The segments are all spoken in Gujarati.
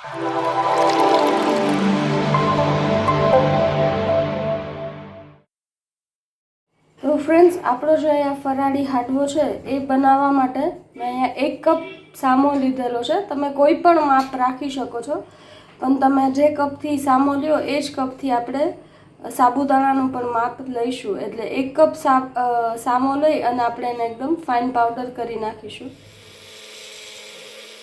તો ફ્રેન્ડ્સ આપણો જે અહીંયા ફરાળી હાંડવો છે, એ બનાવવા માટે મેં અહીંયા એક કપ સામો લીધેલો છે. તમે કોઈ પણ માપ રાખી શકો છો. પણ તમે જે કપથી સામો લ્યો, એ જ કપથી આપણે સાબુદાણાનું પણ માપ લઈશું. એટલે એક કપ સામો લઈ અને આપણે એને એકદમ ફાઇન પાવડર કરી નાખીશું.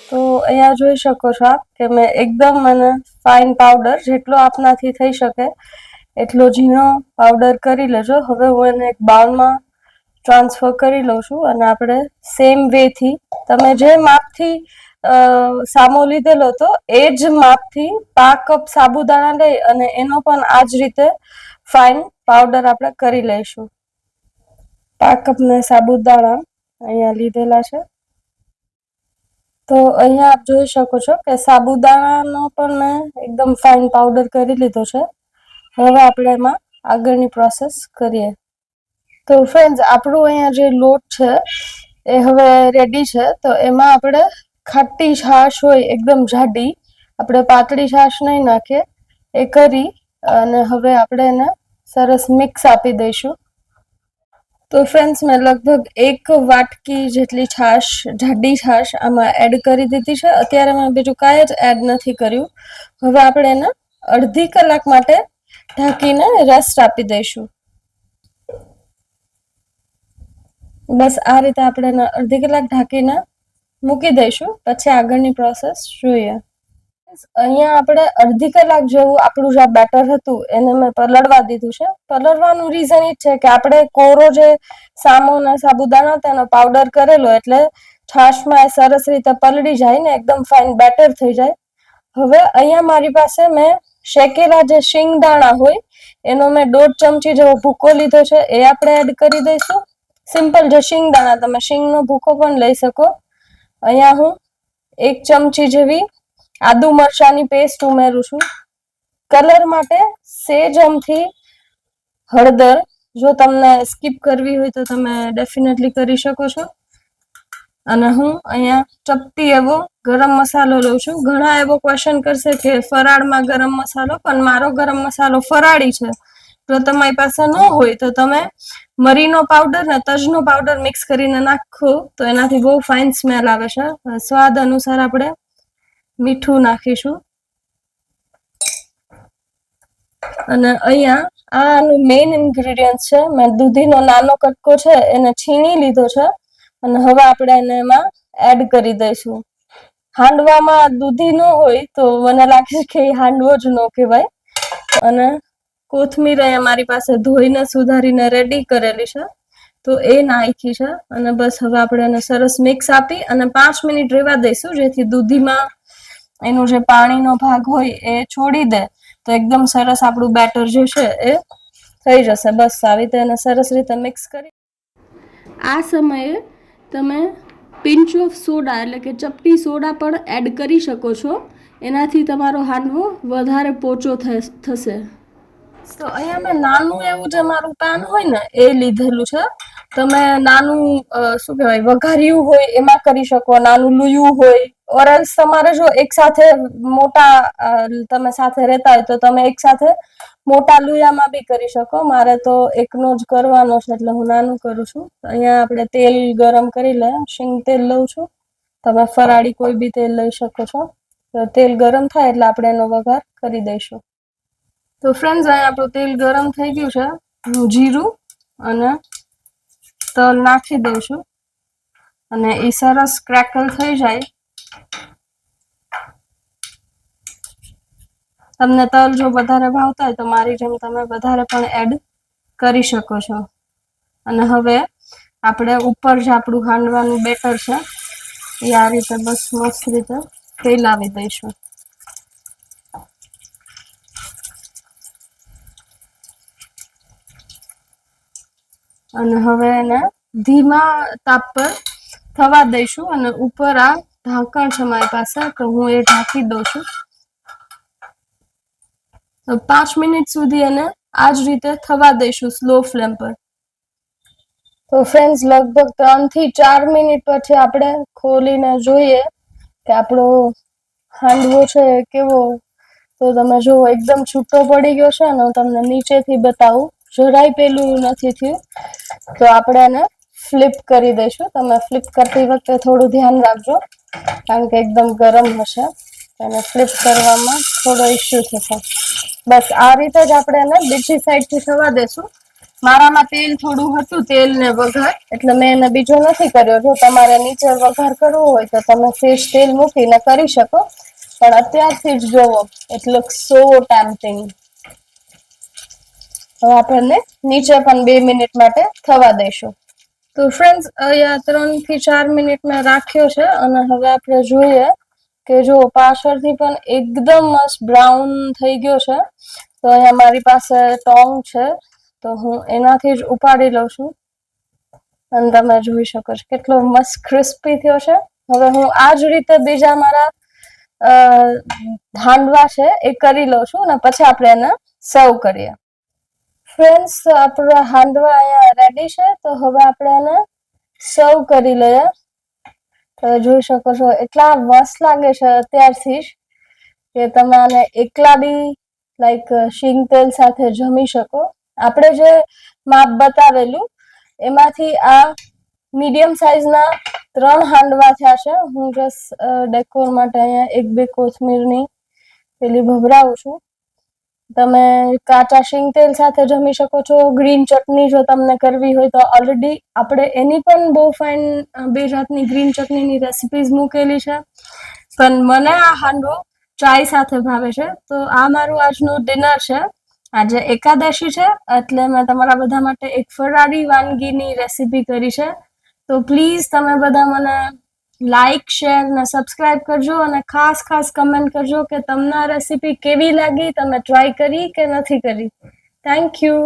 તો અહીંયા જોઈ શકો છો આપ કે મેં એકદમ મને ફાઇન પાવડર જેટલો આપનાથી થઈ શકે, એટલો ઝીણો પાવડર કરી લેજો. હવે હું એને એક બાઉલમાં ટ્રાન્સફર કરી લઉં છું અને આપણે સેમ વેથી તમે જે માપથી સામો લીધેલો હતો, એ જ માપથી પાંચ કપ સાબુદાણા લઈ અને એનો પણ આ જ રીતે ફાઇન પાવડર આપણે કરી લઈશું. પાંચ કપ મેં સાબુદાણા અહીંયા લીધેલા છે. તો અહીંયા આપ જોઈ શકો છો કે સાબુદાણાનો પણ મેં એકદમ ફાઇન પાવડર કરી લીધો છે. હવે આપણે એમાં આગળની પ્રોસેસ કરીએ. તો ફ્રેન્ડ્સ આપણું અહીંયા જે લોટ છે, એ હવે રેડી છે. તો એમાં આપણે ખાટી છાશ હોય, એકદમ જાડી, આપણે પાતળી છાશ નહીં નાખીએ. એ કરી અને હવે આપણે એને સરસ મિક્સ આપી દઈશું. તો ફ્રેન્ડ્સ મેં લગભગ એક વાટકી જેટલી છાશ જાડી છાશ આમાં એડ કરી દીધી છે. અત્યારે મેં બીજું કાંઈ જ એડ નથી કર્યું. હવે આપણે એને અડધી કલાક માટે ઢાંકીને રેસ્ટ આપી દઈશું. બસ આ રીતે આપણે અડધી કલાક ઢાંકીને મૂકી દઈશું. પછી આગળની પ્રોસેસ જોઈએ. અહીંયા આપણે અડધી કલાક જેવું આપણું જે બેટર હતું, એને મેં પલળવા દીધું છે. પલળવાનું રીઝન એ છે કે આપણે કોરો જે સામો અને સાબુદાણા તેનો પાવડર કરેલો એટલે છાશમાં એ સરસ રીતે પલળી જાય ને એકદમ ફાઇન બેટર થઈ જાય. હવે અહીંયા મારી પાસે મેં શેકેલા જે શિંગદાણા હોય, એનો મેં દોઢ ચમચી જેવો ભૂકો લીધો છે, એ આપણે એડ કરી દઈશું. સિમ્પલ જે શિંગદાણા, તમે શિંગનો ભૂકો પણ લઈ શકો. અહીંયા હું એક ચમચી જેવી આદુ મરચાંની પેસ્ટ ઉમેરું છું. કલર માટે સેજ અમથી હળદર. જો તમને સ્કીપ કરવી હોય તો તમે ડેફિનેટલી કરી શકો છો. અને હું અહીંયા ચપટી એવો ગરમ મસાલો લઉં છું. ઘણા એવો ક્વેશ્ચન કરશે કે ફરાળમાં ગરમ મસાલો, પણ મારો ગરમ મસાલો ફરાળી છે. જો તમારી પાસે ન હોય તો તમે મરીનો પાવડર ને તજનો પાવડર મિક્સ કરીને નાખો. તો એનાથી બહુ ફાઇન સ્મેલ આવે છે. સ્વાદ અનુસાર આપણે મીઠું નાખીશું. અને અહીંયા આનું મેઇન ઇન્ગ્રેડિયન્ટ છે, મેં દૂધીનો નાનો કટકો છે, એને છીણી લીધો છે. અને હવે આપણે એને એમાં એડ કરી દઈશું. હાંડવામાં દૂધી ન હોય તો મને લાગે છે કે હાંડવો જ ન કહેવાય. અને કોથમીર અહીંયા મારી પાસે ધોઈને સુધારીને રેડી કરેલી છે. તો એ નાખી છે. અને બસ હવે આપણે એને સરસ મિક્સ આપી અને પાંચ મિનિટ રહેવા દઈશું, જેથી દૂધીમાં એનું જે પાણીનો ભાગ હોય એ છોડી દે તો એકદમ સરસ આપણું બેટર જે છે એ થઈ જશે. બસ આવી રીતે એને સરસ રીતે મિક્સ કરી આ સમયે તમે પિંચ ઓફ સોડા એટલે કે ચપટી સોડા પણ એડ કરી શકો છો. એનાથી તમારો હાંડવો વધારે પોચો થશે. તો અહીંયા મેં નાનું એવું જે મારું પાન હોય ને એ લીધેલું છે. તમે નાનું શું કહેવાય, વઘાર્યું હોય એમાં કરી શકો, નાનું લુયું હોય. ઓરલ્સ તમારે જો એક સાથે મોટા તમે સાથે રહેતા હોય તો તમે એક સાથે મોટા લુયામાં બી કરી શકો. મારે તો એકનો જ કરવાનો છે એટલે હું નાનું કરું છું. અહીંયા આપણે તેલ ગરમ કરી લે, શીંગ તેલ લઉં છું. તમે ફરાળી કોઈ બી તેલ લઈ શકો છો. તો તેલ ગરમ થાય એટલે આપણે એનો વઘાર કરી દઈશું. તો ફ્રેન્ડ્સ અહીંયા આપણું તેલ ગરમ થઈ ગયું છે. જીરું અને તલ નાખી દઉં છું અને એ સરસ ક્રેકલ થઈ જાય. તમને તલ જો વધારે ભાવતા હોય તો મારી જેમ તમે વધારે પણ એડ કરી શકો છો. અને હવે આપણે ઉપર જે આપણું હાંડવાનું બેટર છે એ આ રીતે બસ મસ્ત રીતે ફેલાવી દઈશું. અને હવે એને ધીમા તાપ પર થવા દઈશું અને ઉપર આ ઢાંકણ છે મારી પાસે, તો હું એ ઢાંકી દઉં છું. પાંચ મિનિટ સુધી એને આ જ રીતે થવા દઈશું સ્લો ફ્લેમ પર. તો ફ્રેન્ડ્સ લગભગ ત્રણથી ચાર મિનિટ પછી આપણે ખોલીને જોઈએ કે આપણો હાંડવો છે કેવો. તો તમે જુઓ એકદમ છૂટો પડી ગયો છે અને હું તમને નીચેથી બતાવું. જરાય પેલું નથી થયું. તો આપણે એને ફ્લિપ કરી દઈશું. તમે ફ્લિપ કરતી વખતે થોડું ધ્યાન રાખજો, કારણ કે એકદમ ગરમ હશે. એને ફ્લિપ કરવામાં થોડો ઇસ્યુ થશે. બસ, આ રીતે જ આપણે એને બીજી સાઈડથી થવા દેશું. મારામાં તેલ થોડું હતું તેલ ને વઘાર. એટલે મેં એને બીજો નથી કર્યો. જો તમારે નીચે વઘાર કરવો હોય તો તમે ફિશ તેલ મૂકીને કરી શકો. પણ અત્યારથી જ જોવો ઇટ લુક સો ટેમ્પટિંગ હવે આપણને નીચે પણ બે મિનિટ માટે થવા દઈશું. તો ફ્રેન્ડ્સ અહીંયા ત્રણથી ચાર મિનિટ મેં રાખ્યો છે અને હવે આપણે જોઈએ કે જો પાછળથી પણ એકદમ મસ્ત બ્રાઉન થઈ ગયો છે, તો અહીંયા મારી પાસે ટોંગ છે, તો હું એનાથી જ ઉપાડી લઉં છું. અને તમે જોઈ શકો છો કેટલો મસ્ત ક્રિસ્પી થયો છે. હવે હું આ જ રીતે બીજા મારા હાંડવા છે એ કરી લઉં છું અને પછી આપણે એને સર્વ કરીએ. ફ્રેન્ડ્સ આપણા હાંડવા અહીંયા રેડી છે, તો હવે આપણે એને સર્વ કરી લઈએ. તો જોઈ શકો છો, એટલા વસ લાગે છે અત્યારથી જ કે તમે આને એકલા બી લાઈક શીંગ તેલ સાથે જમી શકો. આપણે જે માપ બતાવેલું, એમાંથી આ મીડિયમ સાઇઝના ત્રણ હાંડવા થયા છે. હું જસ્ટ ડેકોર માટે અહીંયા એક બે કોથમીરની પેલી ભભરાવું છું. તમે કાચા શીંગ તેલ સાથે જમી શકો છો, ગ્રીન ચટણી જો તમને કરવી હોય તો ઓલરેડી આપણે એની પણ બહુ ફાઇન બે જાતની ગ્રીન ચટણીની રેસિપીઝ મૂકેલી છે. પણ મને આ હાંડવો ચાય સાથે ભાવે છે. તો આ મારું આજનું ડિનર છે. આજે એકાદશી છે, એટલે મેં તમારા બધા માટે એક ફરારી વાનગીની રેસીપી કરી છે. તો પ્લીઝ તમે બધા મને લાઈક શેર ને સબસ્ક્રાઇબ કરજો અને ખાસ ખાસ કમેન્ટ કરજો કે તમને રેસિપી કેવી લાગી? તમે ટ્રાય કરી કે નથી કરી? Thank you